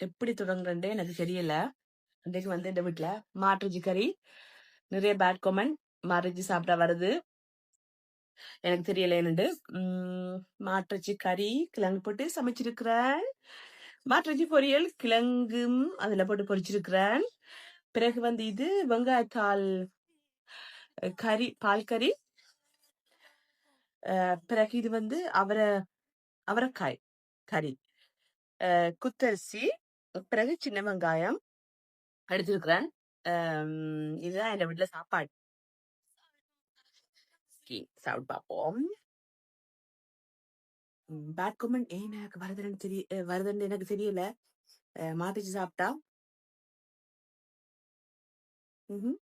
எப்படி தொடங்குறேன்டே எனக்கு தெரியல. அன்றைக்கு வந்து இந்த வீட்டில் மாட்டுச்சி கறி. நிறைய பேட் கமெண்ட் மாட்டுஜி சாப்பிட்டா வருது எனக்கு தெரியல என்னண்டு மாட்டுச்சி கறி கிழங்கு போட்டு சமைச்சிருக்கிறேன். மாட்டுச்சி பொரியல் கிழங்கும் அதுல போட்டு பொரிச்சிருக்கிறேன். பிறகு வந்து இது வெங்காயத்தால் கறி பால் கறி. பிறகு இது வந்து அவரை அவரைக்காய் கறி. குத்தரிசி. பிறகு சின்ன வெங்காயம் எடுத்திருக்கிறேன் இதுதான் என் வீட்டுல சாப்பாடு. சாப்பிட்டு பார்ப்போம். பேட் கமெண்ட் ஏன் எனக்கு வருதுன்னு தெரிய வருதுன்னு எனக்கு தெரியல. மாத்திச்சு சாப்பிட்டா? ம்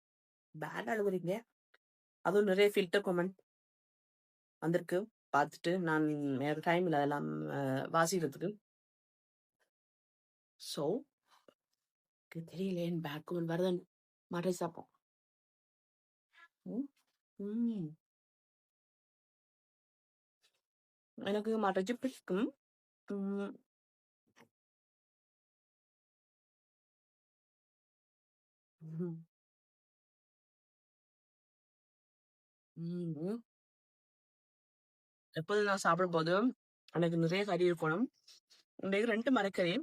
பேட் அழுகுறீங்க அதுவும் நிறைய ஃபில்டர் கமெண்ட் வந்திருக்கு. பார்த்துட்டு நான் வேற டைம் இல்லை அதெல்லாம் வாசிக்கிறதுக்கு. ஸோ தெரியல ஏன் பேட் கமெண்ட் வருதுன்னு மாற்றி சாப்பிட்டோம் ம் ம். எனக்கு மாட்டச்சு பிடிக்கும். எப்போதும் நான் சாப்பிடும்போது எனக்கு நிறைய கறி இருக்கணும். இன்றைக்கு ரெண்டு மரக்கறி.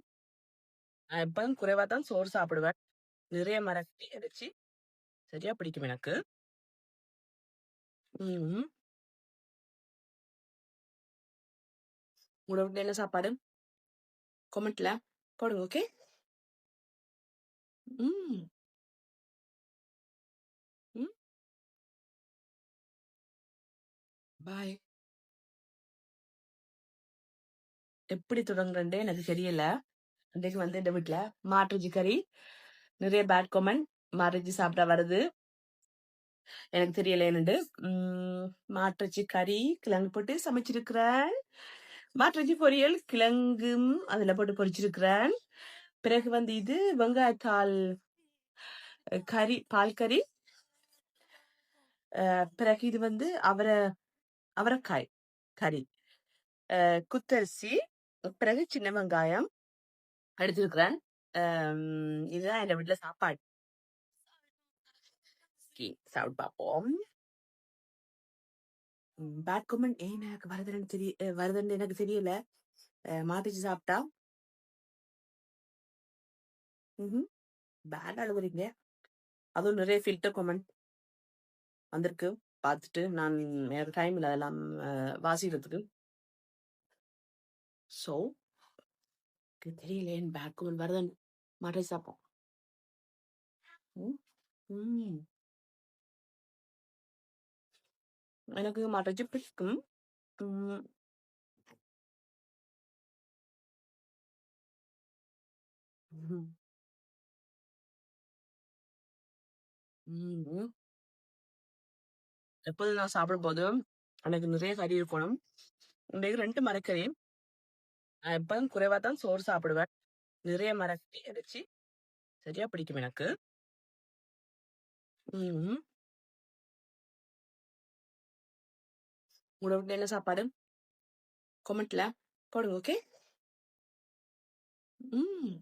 நான் எப்பவும் குறைவா தான் சோறு சாப்பிடுவேன். நிறைய மரக்கறி அடிச்சு சரியா பிடிக்கும் எனக்கு. உம் உங்களோட என்ன சாப்பாடு? கொமெண்ட்ல போடுங்க ஓகே ம். பாய் எப்படி தொடங்குறேன்டே எனக்கு தெரியல. இன்னைக்கு வந்து இந்த வீட்டுல மாட்டுச்சி கறி. நிறைய பேட் கொமெண்ட் மாட்டுஜி சாப்பிட வருது. எனக்கு தெரியல என்னண்டு. மாட்டுச்சி கறி கிழங்கு போட்டு சமைச்சிருக்கிறேன். மாட்டுச்சி பொரியல் கிழங்கும் அதுல போட்டு பொரிச்சிருக்கிறேன். பிறகு வந்து இது வெங்காயத்தால் கறி பால் கறி. பிறகு இது வந்து அவரை அவரைக்காய் கறி. குத்தரிசி பிறகு சின்ன வெங்காயம். எடுத்திருக்கிறேன் இதுதான் என் வீட்டுல சாப்பாடு. சாப்பிட்டு பார்ப்போம். பேட் கமெண்ட் ஏன் எனக்கு வருதுன்னு தெரிய வருதுன்னு எனக்கு தெரியல. மாத்திச்சு சாப்பிட்டா? ம் பேட் அழுகுறீங்க அதுவும் நிறைய ஃபில்டர் கமெண்ட் வந்திருக்கு. பார்த்துட்டு நான் டைம் இல்லை அதெல்லாம் வாசிக்கிறதுக்கு. ஸோ தெரியல ஏன் பேட் கமெண்ட் வருதுன்னு மாற்றி சாப்பிட்டோம் எனக்கு மறைச்சு பிடிக்கும் எப்போது நான் சாப்பிடும் போது எனக்கு நிறைய கறி இருக்கணும் இன்றைக்கு ரெண்டு மரக்கறி நான் எப்பவும் குறைவா தான் சோறு சாப்பிடுவேன். நிறைய மரக்கறி இறைச்சி சரியா பிடிக்கும் எனக்கு. உம் உங்களோட வீட்ல என்ன சாப்பாடு? கொமெண்ட்ல போடுங்க ஓகே ம்.